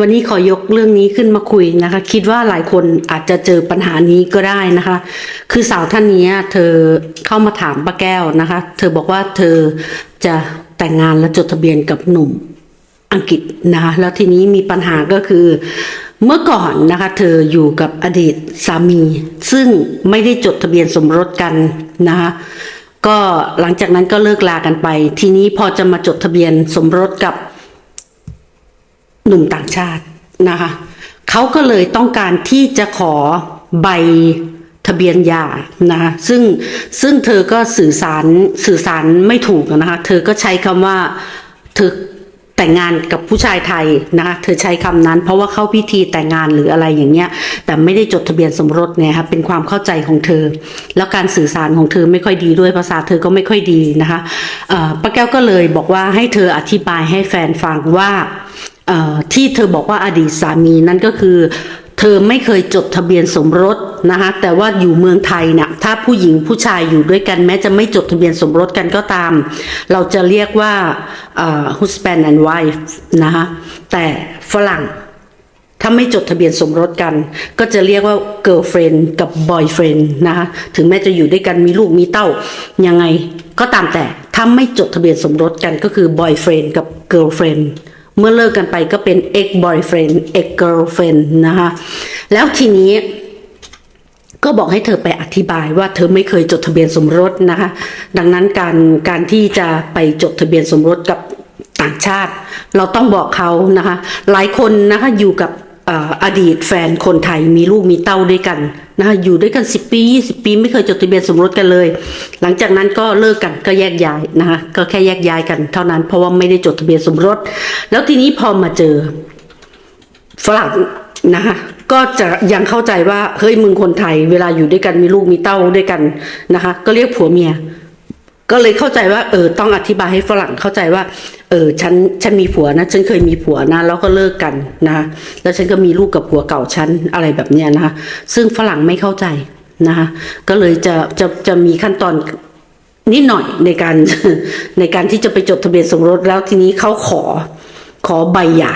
วันนี้ขอยกเรื่องนี้ขึ้นมาคุยนะคะ คิดว่าหลายคนอาจจะเจอปัญหานี้ก็ได้นะคะ คือสาวท่านนี้เธอเข้ามาถามป้าแก้วนะคะ เธอบอกว่าเธอจะแต่งงานและจดทะเบียนกับหนุ่มอังกฤษนะคะ แล้วทีนี้มีปัญหาก็คือเมื่อก่อนนะคะ เธออยู่กับอดีตสามี ซึ่งไม่ได้จดทะเบียนสมรสกันนะคะก็หลังจากนั้นก็เลิกลากันไป ทีนี้พอจะมาจดทะเบียนสมรสกับ หนุ่มต่างชาตินะคะเขาก็เลยต้องการที่จะขอใบทะเบียนยานะคะซึ่งซึ่งเธอก็สื่อสารสื่อสารไม่ถูกนะคะเธอก็ใช้คำว่าเธอแต่งงานกับผู้ชายไทยนะคะเธอใช้คำนั้น เพราะว่าเข้าพิธีแต่งงานหรืออะไรอย่างเงี้ย แต่ไม่ได้จดทะเบียนสมรสเนี่ยค่ะเป็นความเข้าใจของเธอ แล้วการสื่อสารของเธอไม่ค่อยดีด้วยภาษาเธอก็ไม่ค่อยดีนะคะป้าแก้วก็เลยบอกว่าให้เธออธิบายให้แฟนฟังว่า ที่เธอบอกว่าอดีตสามีนั่นก็คือ เธอไม่เคยจดทะเบียนสมรสนะคะแต่ว่าอยู่เมืองไทยเนี่ยถ้าผู้หญิงผู้ชายอยู่ด้วยกันแม้จะไม่จดทะเบียนสมรสกันก็ตาม เราจะเรียกว่า husband and wife นะคะแต่ฝรั่งถ้าไม่จดทะเบียนสมรสกัน ก็จะเรียกว่า girlfriend กับ boyfriend นะคะถึงแม้จะอยู่ด้วยกันมีลูกมีเต้ายังไงก็ตามแต่ถ้าไม่จดทะเบียนสมรสกันก็คือ boyfriend กับ girlfriend เมื่อเลิกกันไปก็เป็น ex boyfriend ex girlfriend นะคะ แล้วทีนี้ก็บอกให้เธอไปอธิบายว่าเธอไม่เคยจดทะเบียนสมรสนะคะ ดังนั้นการการที่จะไปจดทะเบียนสมรสกับต่างชาติ เราต้องบอกเขานะคะ หลายคนนะคะอยู่กับ อดีตแฟนคนไทยมีลูกมีเต้าด้วยกันนะคะอยู่ด้วยกัน 10 ปี 20 ปีไม่เคยจดทะเบียนสมรสกันเลย หลังจากนั้นก็เลิกกันก็แยกย้ายนะคะก็แค่แยกย้ายกันเท่านั้นเพราะว่าไม่ได้จดทะเบียนสมรส แล้วทีนี้พอมาเจอฝรั่งนะคะก็จะยังเข้าใจว่าเฮ้ยมึงคนไทย เวลาอยู่ด้วยกันมีลูกมีเต้าด้วยกันนะคะ ก็เรียกผัวเมีย ก็เลยเข้าใจว่าเออต้องอธิบายให้ฝรั่งเข้าใจว่า เออฉันฉันมีผัวนะ ฉันเคยมีผัวนะ แล้วก็เลิกกันนะแล้วฉันก็มีลูกกับผัวเก่าฉันอะไรแบบเนี้ยนะคะซึ่งฝรั่งไม่เข้าใจนะคะก็เลยจะจะจะมีขั้นตอนนิดหน่อยในการในการที่จะไปจดทะเบียนสมรสแล้วทีนี้เขาขอขอใบหย่า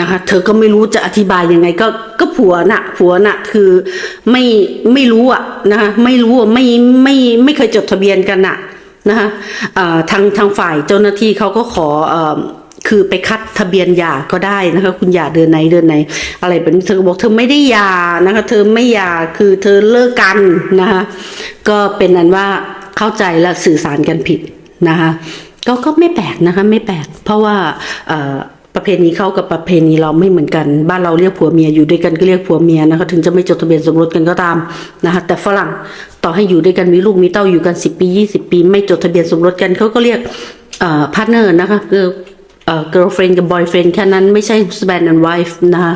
นะคะเธอก็ไม่รู้จะอธิบายยังไงก็ก็ผัวน่ะผัวน่ะคือไม่ไม่รู้อะนะคะไม่รู้อะไม่ไม่ไม่เคยจดทะเบียนกันน่ะ นะคะทางทางฝ่ายเจ้าหน้าที่เขาก็ขอคือไปคัดทะเบียนยาก็ได้นะคะ คุณยาเดือนไหนเดือนไหน อะไรแบบนี้เธอบอกเธอไม่ได้ยานะคะ เธอไม่ยาคือเธอเลิกกันนะคะก็เป็นนั้นว่าเข้าใจและสื่อสารกันผิดนะคะก็ก็ไม่แปลกนะคะไม่แปลก เพราะว่าประเพณีเขากับประเพณีเราไม่เหมือนกัน บ้านเราเรียกผัวเมียอยู่ด้วยกันก็เรียกผัวเมียนะคะ ถึงจะไม่จดทะเบียนสมรสกันก็ตามนะคะแต่ฝรั่ง ต่อให้อยู่ด้วยกันมีลูกมีเต้าอยู่กัน10ปี20ปี ไม่จดทะเบียนสมรสกันเขาก็เรียกพาร์ทเนอร์นะคะคือเอ่อ girlfriend กับ boyfriend แค่นั้นไม่ใช่ husband and wife นะคะ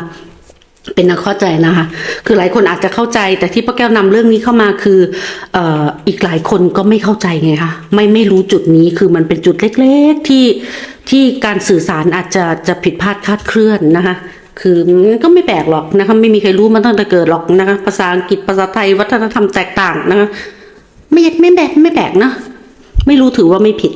เป็นนักเข้าใจนะคะ คือหลายคนอาจจะเข้าใจ แต่ที่ป้าแก้วนำเรื่องนี้เข้ามาคือออีกหลายคนก็ไม่เข้าใจไงคะ ไม่ไม่รู้จุดนี้ คือมันเป็นจุดเล็กๆที่ที่การสื่อสารอาจจะจะผิดพลาดคาดเคลื่อนนะคะ คือมันก็ไม่แปลกหรอกนะคะไม่มีใครรู้มาตั้งแต่เกิดหรอกนะคะภาษาอังกฤษภาษาไทยวัฒนธรรมแตกต่างนะคะไม่ไม่แปลกไม่แปลกนะไม่รู้ถือว่าไม่ผิด